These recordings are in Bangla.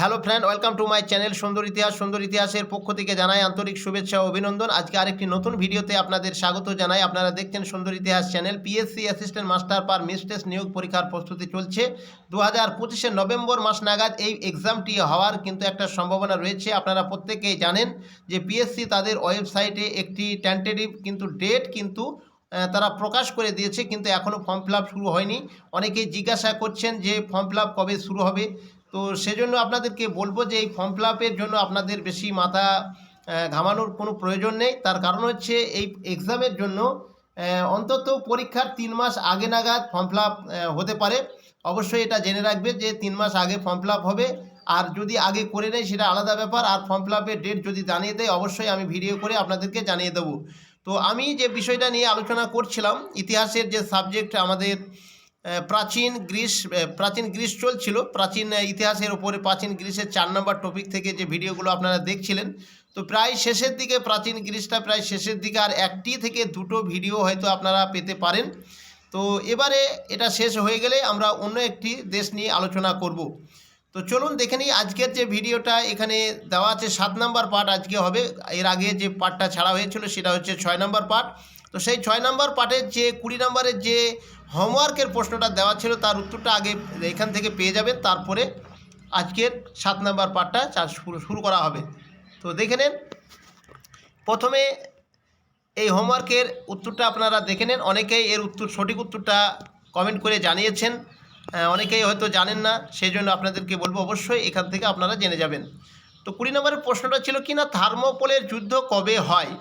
Hello friend welcome to my channel সুন্দর ইতিহাস, সুন্দর ইতিহাসের পক্ষ থেকে জানাই আন্তরিক শুভেচ্ছা ও অভিনন্দন। আজকে আরেকটি নতুন ভিডিওতে আপনাদের স্বাগত জানাই। আপনারা দেখছেন সুন্দর ইতিহাস channel PSC assistant master per mistress নিয়োগ পরীক্ষার প্রস্তুতি চলছে। দু হাজার পঁচিশে নভেম্বর মাস নাগাদ এই এক্সামটি হওয়ার কিন্তু একটা সম্ভাবনা রয়েছে। আপনারা প্রত্যেকেই জানেন যে পিএসসি তাদের ওয়েবসাইটে একটি ট্যান্টেটিভ কিন্তু ডেট কিন্তু তারা প্রকাশ করে দিয়েছে, কিন্তু এখনও ফর্ম ফিল শুরু হয়নি। অনেকেই জিজ্ঞাসা করছেন যে ফর্ম ফিল কবে শুরু হবে? তো সেজন্য আপনাদেরকে বলব যে এই ফর্ম ফিল জন্য আপনাদের বেশি মাথা ঘামানোর কোনো প্রয়োজন নেই। তার কারণ হচ্ছে এই এক্সামের জন্য অন্তত পরীক্ষার তিন মাস আগে নাগাদ ফর্ম ফিল হতে পারে। অবশ্যই এটা জেনে রাখবে যে তিন মাস আগে ফর্ম ফিল হবে। আর যদি আগে করে নেয় সেটা আলাদা ব্যাপার। আর ফর্ম ফিল ডেট যদি জানিয়ে দেয়, অবশ্যই আমি ভিডিও করে আপনাদেরকে জানিয়ে দেবো। তো আমি যে বিষয়টা নিয়ে আলোচনা করছিলাম, ইতিহাসের যে সাবজেক্ট আমাদের প্রাচীন গ্রিস প্রাচীন গ্রিস চলছিল। প্রাচীন ইতিহাসের ওপরে প্রাচীন গ্রিসের চার নম্বর টপিক থেকে যে ভিডিওগুলো আপনারা দেখছিলেন, তো প্রায় শেষের দিকে, প্রাচীন গ্রিসটা প্রায় শেষের দিকে আর একটি থেকে দুটো ভিডিও হয়তো আপনারা পেতে পারেন। তো এবারে এটা শেষ হয়ে গেলে আমরা অন্য একটি দেশ নিয়ে আলোচনা করব। তো চলুন দেখে নিই, আজকের যে ভিডিওটা এখানে দেওয়া আছে সাত নম্বর পার্ট আজকে হবে। এর আগে যে পার্টটা ছাড়া হয়েছিল সেটা হচ্ছে ছয় নম্বর পার্ট তো সেই ছয় নম্বর পার্টের যে কুড়ি নম্বরের যে হোমওয়ার্কের প্রশ্নটা দেওয়া ছিল, তার উত্তরটা আগে এখান থেকে পেয়ে যাবেন। তারপরে আজকের সাত নম্বর পার্টটা চাষ শুরু করা হবে। তো দেখে নেন। প্রথমে এই হোমওয়ার্কের উত্তরটা আপনারা দেখে নেন। অনেকেই এর উত্তর, সঠিক উত্তরটা কমেন্ট করে জানিয়েছেন। অনেকেই হয়তো জানেন না সেই জন্য আপনাদেরকে বলব অবশ্যই এখান থেকে আপনারা জেনে যাবেন। তো কুড়ি নম্বরের প্রশ্নটা ছিল কি না থার্মোপোলের যুদ্ধ কবে হয়?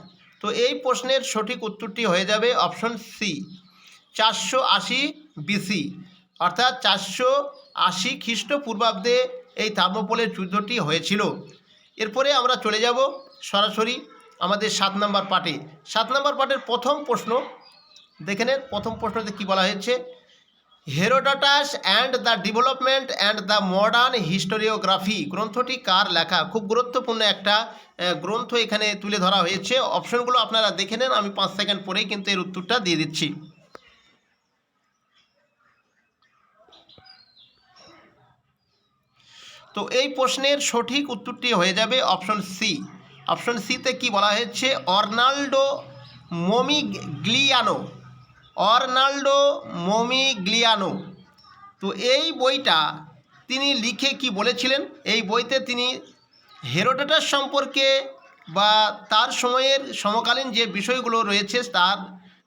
তো এই প্রশ্নের সঠিক উত্তরটি হয়ে যাবে অপশন সি চারশো আশি বিসি অর্থাৎ চারশো আশি খ্রিস্টপূর্বাব্দে এই থার্মোপোলের যুদ্ধটি হয়েছিল। এরপরে আমরা চলে যাব সরাসরি আমাদের সাত নম্বর পার্টে সাত নম্বর পার্টের প্রথম প্রশ্ন, দেখে নেন, প্রথম প্রশ্নতে কী বলা হয়েছে? Herodotus and the development and the modern historiography গ্রন্থটি কার লেখা? খুব গুরুত্বপূর্ণ একটা গ্রন্থ এখানে তুলে ধরা হয়েছে। অপশনগুলো আপনারা দেখে নেন, আমি পাঁচ সেকেন্ড পরেই কিন্তু এর উত্তরটা দিয়ে দিচ্ছি। তো এই প্রশ্নের সঠিক উত্তরটি হয়ে যাবে অপশন সি অপশন সিতে কি বলা হয়েছে? অর্নাল্ডো মোমিগ্লিয়ানো। অর্নাল্ডো মোমিগ্লিয়ানো। তো এই বইটা তিনি লিখে কি বলেছিলেন? এই বইতে তিনি হেরোডেটাস সম্পর্কে বা তার সময়ের সমকালীন যে বিষয়গুলো রয়েছে তার,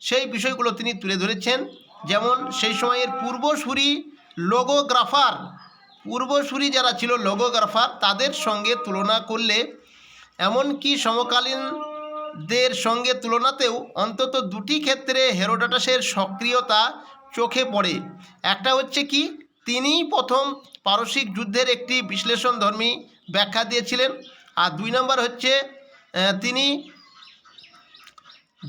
সেই বিষয়গুলো তিনি তুলে ধরেছেন। যেমন সেই সময়ের পূর্বসূরি লোগোগ্রাফার, পূর্বসূরি যারা ছিল লোগোগ্রাফার, তাদের সঙ্গে তুলনা করলে এমনকি সমকালীনদের সঙ্গে তুলনাতেও অন্তত দুটি ক্ষেত্রে হেরোডাটাসের সক্রিয়তা চোখে পড়ে। একটা হচ্ছে কি তিনি প্রথম পারসিক যুদ্ধের একটি বিশ্লেষণধর্মী ব্যাখ্যা দিয়েছিলেন। আর দুই নম্বর হচ্ছে তিনি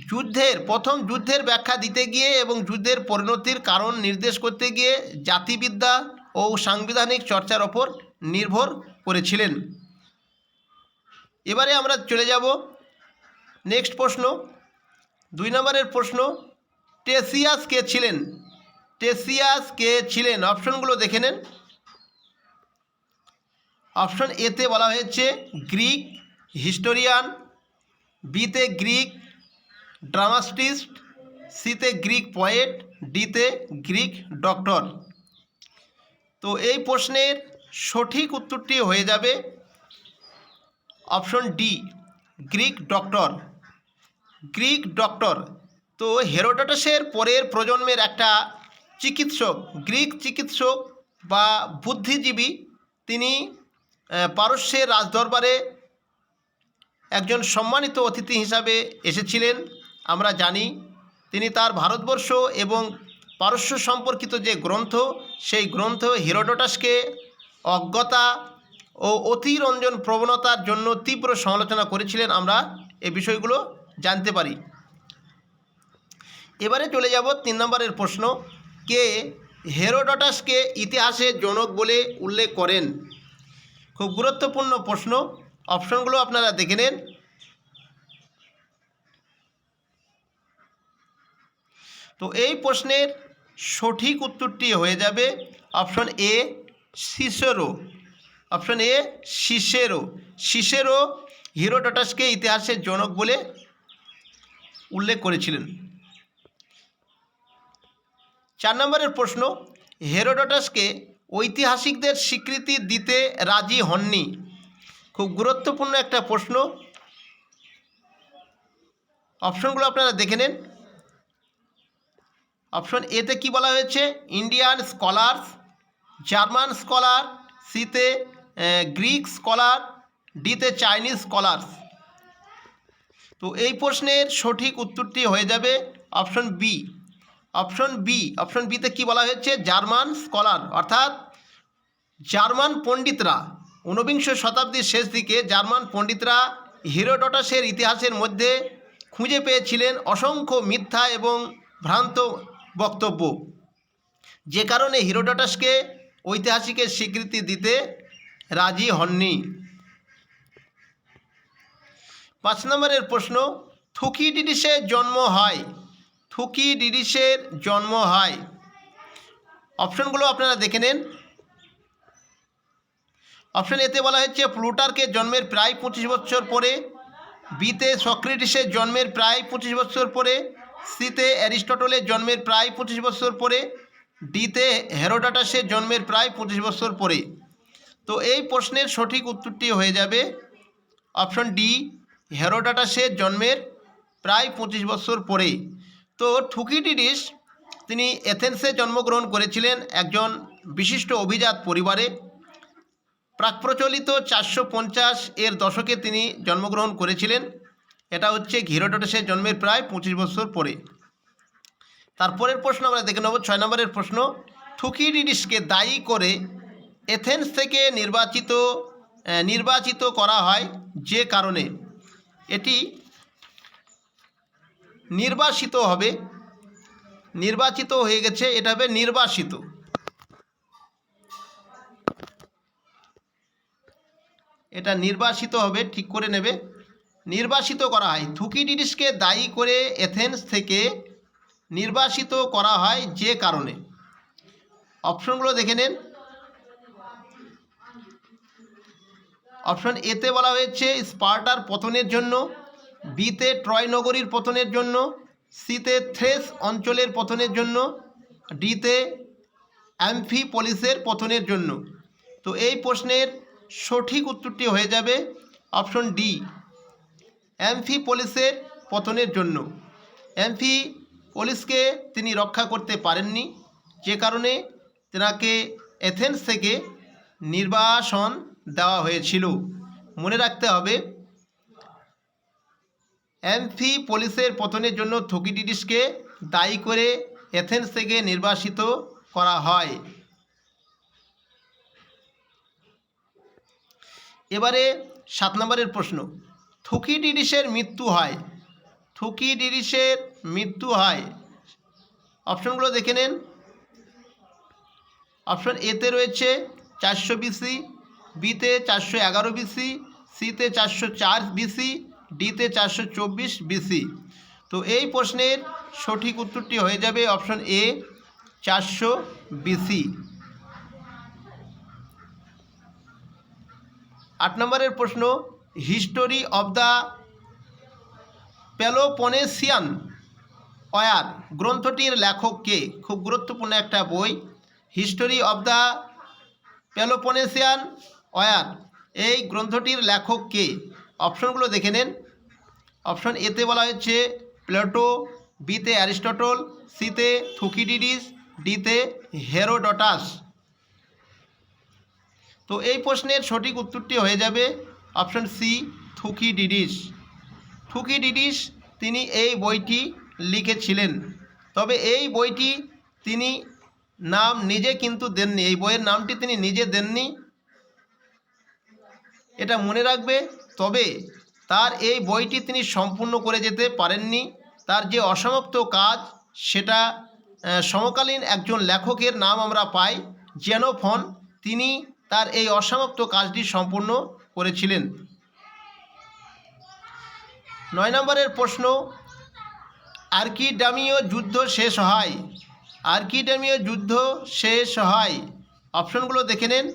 যুদ্ধের, প্রথম যুদ্ধের ব্যাখ্যা দিতে গিয়ে এবং যুদ্ধের পরিণতির কারণ নির্দেশ করতে গিয়ে জাতিবিদ্যা ও সাংবিধানিক চর্চার ওপর নির্ভর করেছিলেন। এবারে আমরা চলে যাব নেক্সট প্রশ্ন। দুই নম্বরের প্রশ্ন, টেসিয়াস কে ছিলেন? টেসিয়াস কে ছিলেন? অপশনগুলো দেখে নেন। অপশন এতে বলা হয়েছে গ্রিক হিস্টোরিয়ান বিতে গ্রিক ড্রামাস্টিস্ট সিতে গ্রিক পয়েট ডিতে গ্রিক ডক্টর। তো এই প্রশ্নের সঠিক উত্তরটি হয়ে যাবে option D, Greek doctor. Greek doctor. তো হেরোডাটাসের পরের প্রজন্মের একটা চিকিৎসক, গ্রিক চিকিৎসক বা বুদ্ধিজীবী, তিনি পারস্যের রাজদরবারে একজন সম্মানিত অতিথি হিসাবে এসেছিলেন, আমরা জানি। তিনি তার ভারতবর্ষ এবং পারস্য সম্পর্কিত যে গ্রন্থ, সেই গ্রন্থ হিরোডোটাসকে অজ্ঞতা ও অতিরঞ্জন প্রবণতার জন্য তীব্র সমালোচনা করেছিলেন। আমরা এ বিষয়গুলো জানতে পারি। এবারে চলে যাব তিন নম্বরের প্রশ্ন। কে হেরোডটাসকে ইতিহাসের জনক বলে উল্লেখ করেন? খুব গুরুত্বপূর্ণ প্রশ্ন। অপশনগুলো আপনারা দেখে নেন। তো এই প্রশ্নের সঠিক উত্তরটি হয়ে যাবে option A Cicero option A Cicero Cicero হিরোডটাসকে ইতিহাসের জনক বলে উল্লেখ করেছিলেন। চার নম্বরের প্রশ্ন, হেরোডটাসকে ঐতিহাসিকদের স্বীকৃতি দিতে রাজি হননি। খুব গুরুত্বপূর্ণ একটা প্রশ্ন। অপশনগুলো আপনারা দেখে নেন। অপশন এতে কি বলা হয়েছে? ইন্ডিয়ান স্কলার্স, জার্মান স্কলার, সিতে গ্রিক স্কলার, ডিতে চাইনিজ স্কলার্স। তো এই প্রশ্নের সঠিক উত্তরটি হয়ে যাবে option B option B option বিতে কি বলা হয়েছে? জার্মান স্কলার, অর্থাৎ জার্মান পণ্ডিতরা ঊনবিংশ শতাব্দীর শেষ দিকে জার্মান পণ্ডিতরা হিরোডটাসের ইতিহাসের মধ্যে খুঁজে পেয়েছিলেন অসংখ্য মিথ্যা এবং ভ্রান্ত বক্তব্য। যে কারণে হিরোডটাসকে ঐতিহাসিকের স্বীকৃতি দিতে রাজি হননি। পাঁচ নম্বরের প্রশ্ন, থুকি থুকিডিডিসের জন্ম হয়। থুকি থুকিডিডিসের জন্ম হয়। অপশনগুলো আপনারা দেখে নেন। অপশন এতে বলা হচ্ছে প্লুটারকে জন্মের প্রায় পঁচিশ বছর পরে, বিতে সক্রেটিসের জন্মের প্রায় পঁচিশ বছর পরে, সিতে অ্যারিস্টটলের জন্মের প্রায় পঁচিশ বছর পরে, ডিতে হেরোডাটাসের জন্মের প্রায় পঁচিশ বছর পরে। তো এই প্রশ্নের সঠিক উত্তরটি হয়ে যাবে। অপশন ডি হেরোডাটাসের জন্মের প্রায় পঁচিশ বছর পরে তো থুকিডিডিস তিনি এথেন্সে জন্মগ্রহণ করেছিলেন একজন বিশিষ্ট অভিজাত পরিবারে। প্রাকপ্রচলিত চারশো পঞ্চাশ এর দশকে তিনি জন্মগ্রহণ করেছিলেন। এটা হচ্ছে হিরোডটাসের জন্মের প্রায় পঁচিশ বছর পরে। তারপরের প্রশ্ন আমরা দেখে নেব, ছয় নম্বরের প্রশ্ন। থুকিডিডিসকে দায়ী করে এথেন্স থেকে নির্বাচিত নির্বাচিত করা হয় যে কারণে? এটি নির্বাসিত হবে। নির্বাচিত হয়ে গেছে, এটা হবে নির্বাসিত। এটা নির্বাসিত হবে, ঠিক করে নেবে। নির্বাসিত করা হয়। থুকিডিডিসকে দায়ী করে এথেন্স থেকে নির্বাসিত করা হয় যে কারণে। অপশনগুলো দেখে নেন। অপশন এতে বলা হয়েছে স্পার্টার পতনের জন্য বিতে ট্রয় নগরীর পতনের জন্য সিতে থ্রেস অঞ্চলের পতনের জন্য ডিতে অ্যাম্ফিপলিসের পতনের জন্য। তো এই প্রশ্নের সঠিক উত্তরটি হয়ে যাবে অপশন ডি অ্যাম্ফিপলিসের পতনের জন্য। অ্যাম্ফিপলিসকে তিনি রক্ষা করতে পারেননি, যে কারণে তেনাকে এথেন্স থেকে নির্বাসন দেওয়া হয়েছিল। মনে রাখতে হবে, অ্যাম্ফিপলিসের পতনের জন্য থুকিডিডিসকে দায়ী করে এথেন্স থেকে নির্বাসিত করা হয়। এবারে সাত নম্বরের প্রশ্ন থুকিডিডিসের মৃত্যু হয়। থুকিডিডিসের মৃত্যু হয়। অপশনগুলো দেখে নেন। অপশন এতে রয়েছে চারশো বিসি বিতে চারশো এগারো বিসি, সিতে চারশো চার বিসি, ডিতে চারশো চব্বিশ বিসি। তো এই প্রশ্নের সঠিক উত্তরটি হয়ে যাবে অপশন এ, চারশো বিসি। আট নম্বরের প্রশ্ন, history of the Peloponnesian war গ্রন্থটির লেখক কে? খুব গুরুত্বপূর্ণ একটা বই। History of the Peloponnesian war এই গ্রন্থটির লেখক কে? অপশনগুলো দেখে নেন। অপশন এতে বলা হয়েছে প্লেটো বিতে অ্যারিস্টটল সিতে থুকিডিডিস ডিতে হেরোডটাস। তো এই প্রশ্নের সঠিক উত্তরটি হয়ে যাবে অপশন সি, থুকিডিডিস। থুকিডিডিস তিনি এই বইটি লিখেছিলেন। তবে এই বইটি তিনি নাম নিজে কিন্তু দেননি, এই বইয়ের নামটি তিনি নিজে দেননি। এটা মনে রাখবে, তবে তার এই বইটি তিনি সম্পূর্ণ করে যেতে পারেননি। তার যে অসমাপ্ত কাজ, সেটা সমকালীন একজন লেখকের নাম আমরা পাই জেনোফন তিনি তার এই অসমাপ্ত কাজটি সম্পূর্ণ করেছিলেন। নয় নম্বরের প্রশ্ন, আর্কিডামীয় যুদ্ধ শেষ হয়। আর্কিডামীয় যুদ্ধ শেষ হয়। অপশনগুলো দেখে নেন।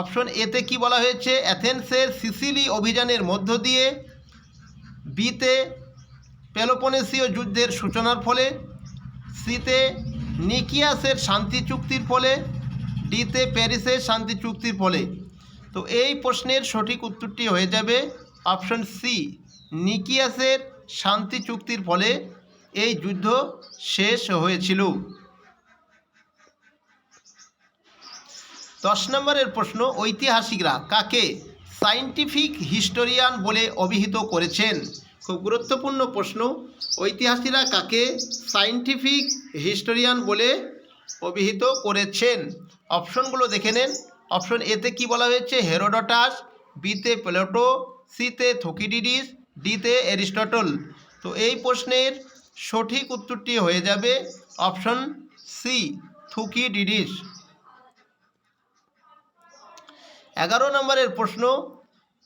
অপশন এতে কি বলা হয়েছে? অ্যাথেন্সের সিসিলি অভিযানের মধ্য দিয়ে বিতে পেলোপনেসীয় যুদ্ধের সূচনার ফলে সিতে নিকিয়াসের শান্তি চুক্তির ফলে ডিতে প্যারিসের শান্তি চুক্তির ফলে। তো এই প্রশ্নের সঠিক উত্তরটি হয়ে যাবে অপশন সি নিকিয়াসের শান্তি চুক্তির ফলে এই যুদ্ধ শেষ হয়েছিল। দশ নম্বরের প্রশ্ন, ঐতিহাসিকরা কাকে সাইন্টিফিক হিস্টোরিয়ান বলে অভিহিত করেছেন? খুব গুরুত্বপূর্ণ প্রশ্ন, ঐতিহাসিকরা কাকে সাইন্টিফিক হিস্টোরিয়ান বলে অভিহিত করেছেন? অপশনগুলো দেখে নেন। অপশন এতে কি বলা হয়েছে? হেরোডটাস, বিতে প্লেটো, সিতে থকিডিডিস, ডিতে অ্যারিস্টটল। তো এই প্রশ্নের সঠিক উত্তরটি হয়ে যাবে অপশন সি, থুকিডিডিস। এগারো নম্বরের প্রশ্ন,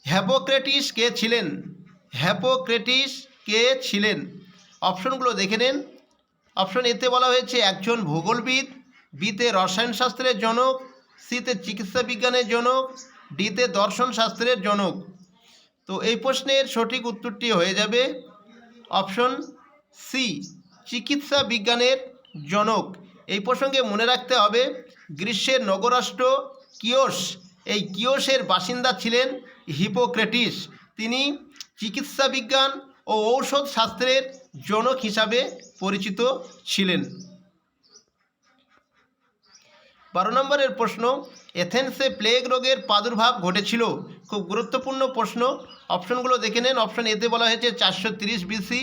হ্যাপোক্রেটিস কে ছিলেন? হ্যাপোক্রেটিস কে ছিলেন? অপশনগুলো দেখে নেন। অপশন এতে বলা হয়েছে, একজন ভূগোলবিদ, বিতে রসায়নশাস্ত্রের জনক, সিতে চিকিৎসা বিজ্ঞানের জনক, ডিতে দর্শন শাস্ত্রের জনক। তো এই প্রশ্নের সঠিক উত্তরটি হয়ে যাবে অপশন সি চিকিৎসা বিজ্ঞানের জনক। এই প্রসঙ্গে মনে রাখতে হবে, গ্রীষ্মের নগরাষ্ট্র কিওস এই কিওসের বাসিন্দা ছিলেন হিপোক্রেটিস। তিনি চিকিৎসা বিজ্ঞান ও ঔষধ শাস্ত্রের জনক হিসাবে পরিচিত ছিলেন। বারো নম্বরের প্রশ্ন, এথেন্সে প্লেগ রোগের প্রাদুর্ভাব ঘটেছিল? খুব গুরুত্বপূর্ণ প্রশ্ন। অপশনগুলো দেখে নেন। অপশন এতে বলা হয়েছে চারশো তিরিশ বিসি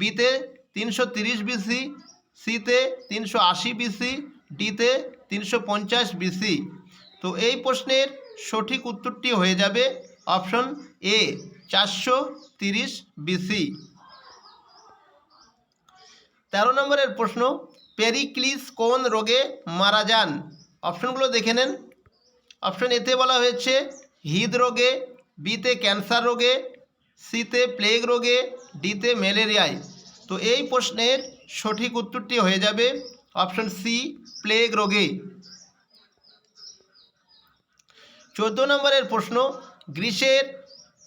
বিতে তিনশো তিরিশ বিসি সিতে তিনশো আশি বিসি ডিতে তিনশো পঞ্চাশ বিসি। তো এই প্রশ্নের সঠিক উত্তরটি হয়ে যাবে অপশন এ, চারশো তিরিশ বিসি। তেরো নম্বরের প্রশ্ন, পেরিক্লিস কোন রোগে মারা যান? অপশনগুলো দেখে নেন। অপশন এতে বলা হয়েছে হৃদরোগে বিতে ক্যান্সার রোগে, সিতে প্লেগ রোগে, ডিতে ম্যালেরিয়ায়। তো এই প্রশ্নের সঠিক উত্তরটি হয়ে যাবে অপশন সি, প্লেগ রোগে। চোদ্দ নম্বরের প্রশ্ন, গ্রীসের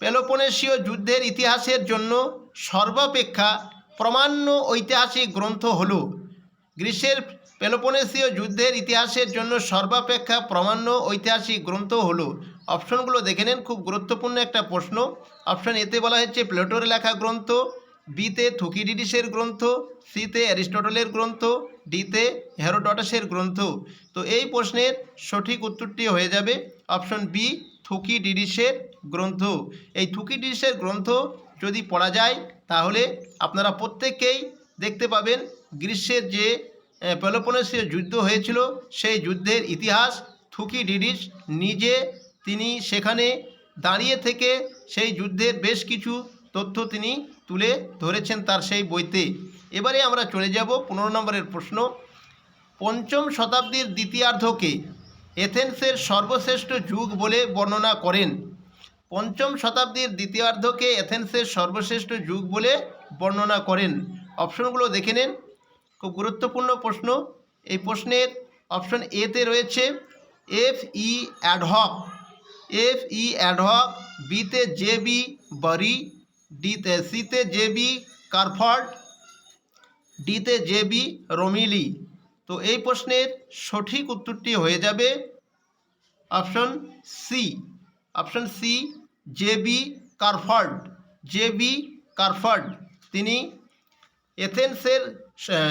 পেলোপনেশীয় যুদ্ধের ইতিহাসের জন্য সর্বাপেক্ষা প্রমাণ্য ঐতিহাসিক গ্রন্থ হল, গ্রীসের পেলোপনেশীয় যুদ্ধের ইতিহাসের জন্য সর্বাপেক্ষা প্রমাণ্য ঐতিহাসিক গ্রন্থ হল। অপশনগুলো দেখে নেন, খুব গুরুত্বপূর্ণ একটা প্রশ্ন। অপশন এতে বলা হচ্ছে প্লেটোর লেখা গ্রন্থ, বিতে থুকিডিডিসের গ্রন্থ, সিতে অ্যারিস্টটলের গ্রন্থ, ডিতে হেরোডটাসের গ্রন্থ। তো এই প্রশ্নের সঠিক উত্তরটি হয়ে যাবে। অপশন বি, থুকি ডিডিসের গ্রন্থ। এই থুকি ডিডিসের গ্রন্থ যদি পড়া যায়, তাহলে আপনারা প্রত্যেকেই দেখতে পাবেন গ্রীষ্মের যে পেলোপনেসীয় যুদ্ধ হয়েছিল, সেই যুদ্ধের ইতিহাস থুকিডিডিস নিজে তিনি সেখানে দাঁড়িয়ে থেকে সেই যুদ্ধের বেশ কিছু তথ্য তিনি তুলে ধরেছেন তার সেই বইতে। এবারে আমরা চলে যাব পনেরো নম্বরের প্রশ্ন। পঞ্চম শতাব্দীর দ্বিতীয়ার্ধকে এথেন্সের সর্বশ্রেষ্ঠ যুগ বলে বর্ণনা করেন। পঞ্চম শতাব্দীর দ্বিতীয়ার্ধকে এথেন্সের সর্বশ্রেষ্ঠ যুগ বলে বর্ণনা করেন। অপশনগুলো দেখে নেন। খুব গুরুত্বপূর্ণ প্রশ্ন। এই প্রশ্নের অপশন এতে রয়েছে F E Adcock F E Adcock বিতে জে বি বরি, ডিতে সিতে জে বি কারফর্ড, ডিতে জে বি রমিলি। তো এই প্রশ্নের সঠিক উত্তরটি হয়ে যাবে option C option C J B Crawford J B Crawford তিনি এথেন্সের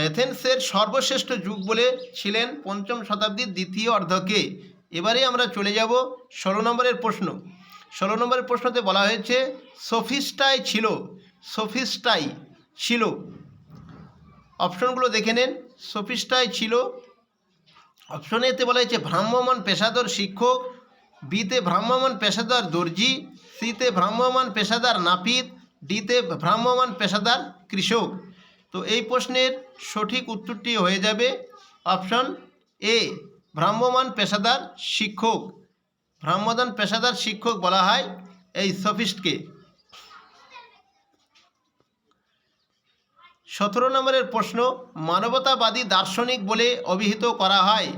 এথেন্সের সর্বশ্রেষ্ঠ যুগ বলে ছিলেন পঞ্চম শতাব্দীর দ্বিতীয় অর্ধকে। এবারে আমরা চলে যাব ষোলো নম্বরের প্রশ্ন। ষোলো নম্বরের প্রশ্নতে বলা হয়েছে সোফিস্টাই ছিল সোফিস্টাই ছিল। অপশনগুলো দেখে নেন। সোফিস্টাই ছিল অপশন এতে বলা হয়েছে ভ্রাম্যমান পেশাদার শিক্ষক, বিতে ভ্রাম্যমান পেশাদার দর্জি, সিতে ভ্রাম্যমান পেশাদার নাপিত, ডিতে ভ্রাম্যমান পেশাদার কৃষক। তো এই প্রশ্নের সঠিক উত্তরটি হয়ে যাবে অপশন এ ভ্রাম্যমান পেশাদার শিক্ষক। ভ্রাম্যমান পেশাদার শিক্ষক বলা হয় এই সফিস্টকে। সতেরো নম্বরের প্রশ্ন, মানবতাবাদী দার্শনিক বলে অভিহিত করা হয়।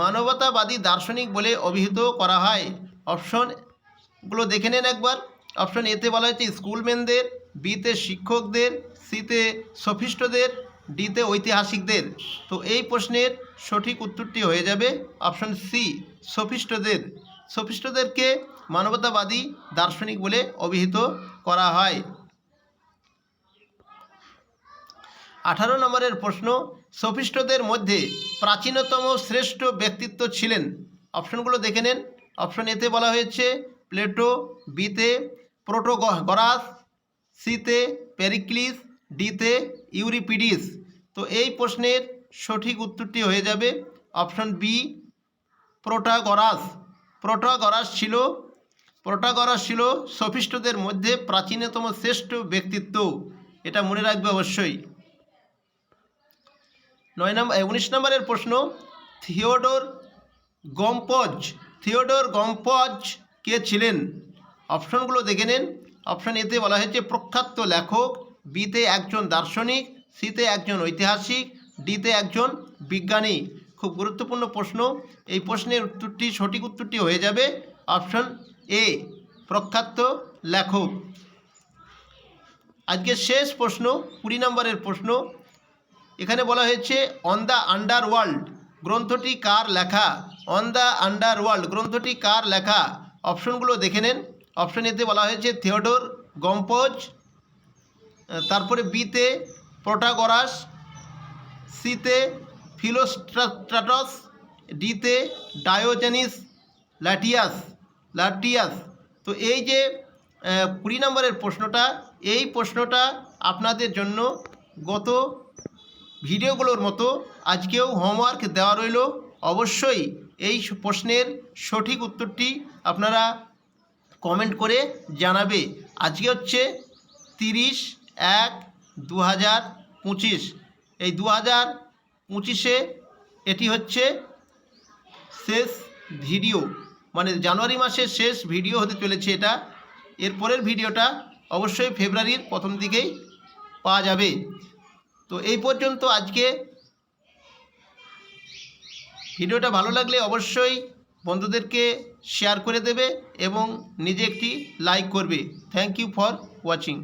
মানবতাবাদী দার্শনিক বলে অভিহিত করা হয়। অপশনগুলো দেখে নেন একবার। অপশন এতে বলা হয়েছে, স্কুলম্যানদের, বিতে শিক্ষকদের, সিতে সফিস্টদের ডিতে ঐতিহাসিকদের। তো এই প্রশ্নের সঠিক উত্তরটি হয়ে যাবে অপশন সি সফিস্টদের সফিস্টদেরকে মানবতাবাদী দার্শনিক বলে অভিহিত করা হয়। আঠারো নম্বরের প্রশ্ন সফিস্টদের মধ্যে প্রাচীনতম শ্রেষ্ঠ ব্যক্তিত্ব ছিলেন। অপশনগুলো দেখে নেন। অপশন এতে বলা হয়েছে, প্লেটো, বিতে প্রোটোগরাস, সিতে প্যারিক্লিস ডিতে ইউরিপিডিস। তো এই প্রশ্নের সঠিক উত্তরটি হয়ে যাবে অপশন বি, প্রোটাগরাস। প্রোটাগরাস ছিল প্রোটাগরাস ছিল সফিস্টদের মধ্যে প্রাচীনতম শ্রেষ্ঠ ব্যক্তিত্ব। এটা মনে রাখবে অবশ্যই। নয় নম্বর উনিশ নম্বরের প্রশ্ন, থিওডোর গম্পজ থিওডোর গম্পজ কে ছিলেন? অপশনগুলো দেখে নিন। অপশন এতে বলা হয়েছে প্রখ্যাত লেখক, বিতে একজন দার্শনিক, সিতে একজন ঐতিহাসিক, ডিতে একজন বিজ্ঞানী। খুব গুরুত্বপূর্ণ প্রশ্ন। এই প্রশ্নের উত্তরটি, সঠিক উত্তরটি হয়ে যাবে অপশন এ, প্রখ্যাত লেখক। আজকে শেষ প্রশ্ন, কুড়ি নম্বরের প্রশ্ন এখানে বলা হয়েছে অন দ্য আন্ডার ওয়ার্ল্ড গ্রন্থটি কার লেখা? অন দ্য আন্ডার ওয়ার্ল্ড গ্রন্থটি কার লেখা? অপশনগুলো দেখে নেন। অপশন এতে বলা হয়েছে থিওডোর গম্পোজ তারপরে বিতে প্রোটাগরাস সিতে ফিলোস্ট্রাটস ডিতে ডায়োজেনিস ল্যাটিয়াস লাটিয়াস তো এই যে কুড়ি নম্বরের প্রশ্নটা, এই প্রশ্নটা আপনাদের জন্য গত ভিডিওগুলোর মতো আজকেও হোমওয়ার্ক দেওয়া রইল। অবশ্যই এই প্রশ্নের সঠিক উত্তরটি আপনারা কমেন্ট করে জানাবে। আজকে হচ্ছে তিরিশ এক দু হাজার পঁচিশ। এই দু হাজার পঁচিশে এটি হচ্ছে শেষ ভিডিও। মানে জানুয়ারি মাসের শেষ ভিডিও হতে চলেছে এটা। এরপরের ভিডিওটা অবশ্যই ফেব্রুয়ারির প্রথম দিকেই পাওয়া যাবে। তো এই পর্যন্ত আজকে। ভিডিওটা ভালো লাগলে অবশ্যই বন্ধুদেরকে শেয়ার করে দেবে এবং নিজে একটি লাইক করবে। Thank you for watching